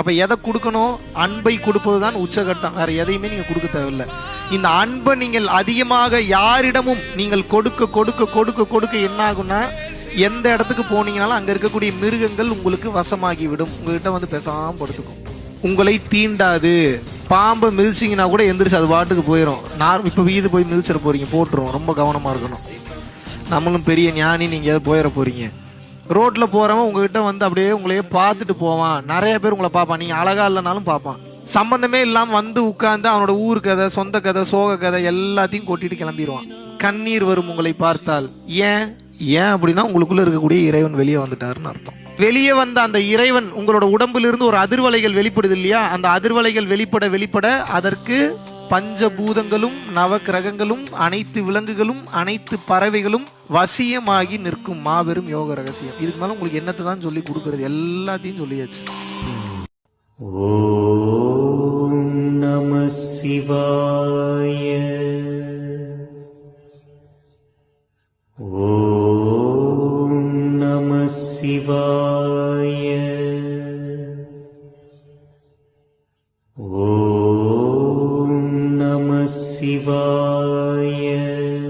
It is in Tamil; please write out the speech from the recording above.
அப்ப எதை கொடுக்கணும்? அன்பை கொடுப்பது தான் உச்சகட்டம். வேற எதையுமே நீங்க கொடுக்க தேவையில்லை. இந்த அன்பை நீங்கள் அதிகமாக யாரிடமும் நீங்கள் கொடுக்க கொடுக்க கொடுக்க கொடுக்க என்ன ஆகும்னா எந்த இடத்துக்கு போனீங்கனாலும் அங்க இருக்கக்கூடிய மிருகங்கள் உங்களுக்கு வசமாகி விடும் உங்ககிட்ட வந்து பேசாம படுத்துக்கும். உங்களை தீண்டாது. பாம்பை மிதிச்சிங்கன்னா கூட எந்திரிச்சு அது பாட்டுக்கு போயிடும் நான் இப்போ வீது போய் மிதிச்சிட போறீங்க. போட்டுரும். ரொம்ப கவனமா இருக்கணும். நம்மளும் பெரிய ஞானி நீங்க எதை போயிட போறீங்க. ரோட்ல போறவன் உங்ககிட்ட வந்து அப்படியே உங்களையே பார்த்துட்டு போவான். நிறைய பேர் உங்களை பார்ப்பான். நீங்க அழகா இல்லைனாலும் பார்ப்பான். சம்பந்தமே இல்லாம வந்து உட்கார்ந்து அவனோட ஊர் கதை சொந்த கதை சோக கதை எல்லாத்தையும் கொட்டிட்டு கிளம்பிடுவான் கண்ணீர் வரும் உங்களை பார்த்தால். ஏன்? ஏன் அப்படின்னா உங்களுக்குள்ள இருக்கக்கூடிய இறைவன் வெளியே வந்துட்டாருன்னு அர்த்தம். வெளியே வந்த அந்த இறைவன் உங்களோட உடம்பிலிருந்து ஒரு அதிர்வலைகள் வெளிப்படுது இல்லையா? அந்த அதிர்வலைகள் வெளிப்பட வெளிப்பட அதற்கு பஞ்சபூதங்களும் நவக்கிரகங்களும் அனைத்து விலங்குகளும் அனைத்து பறவைகளும் வசியமாகி நிற்கும் மாபெரும் யோக ரகசியம். இதுக்கு மேலே உங்களுக்கு என்னத்தை தான் சொல்லி கொடுக்கறது? எல்லாத்தையும் சொல்லியாச்சு. நம சிவாய. ஓம் நம சிவாய. ஓ शिवाय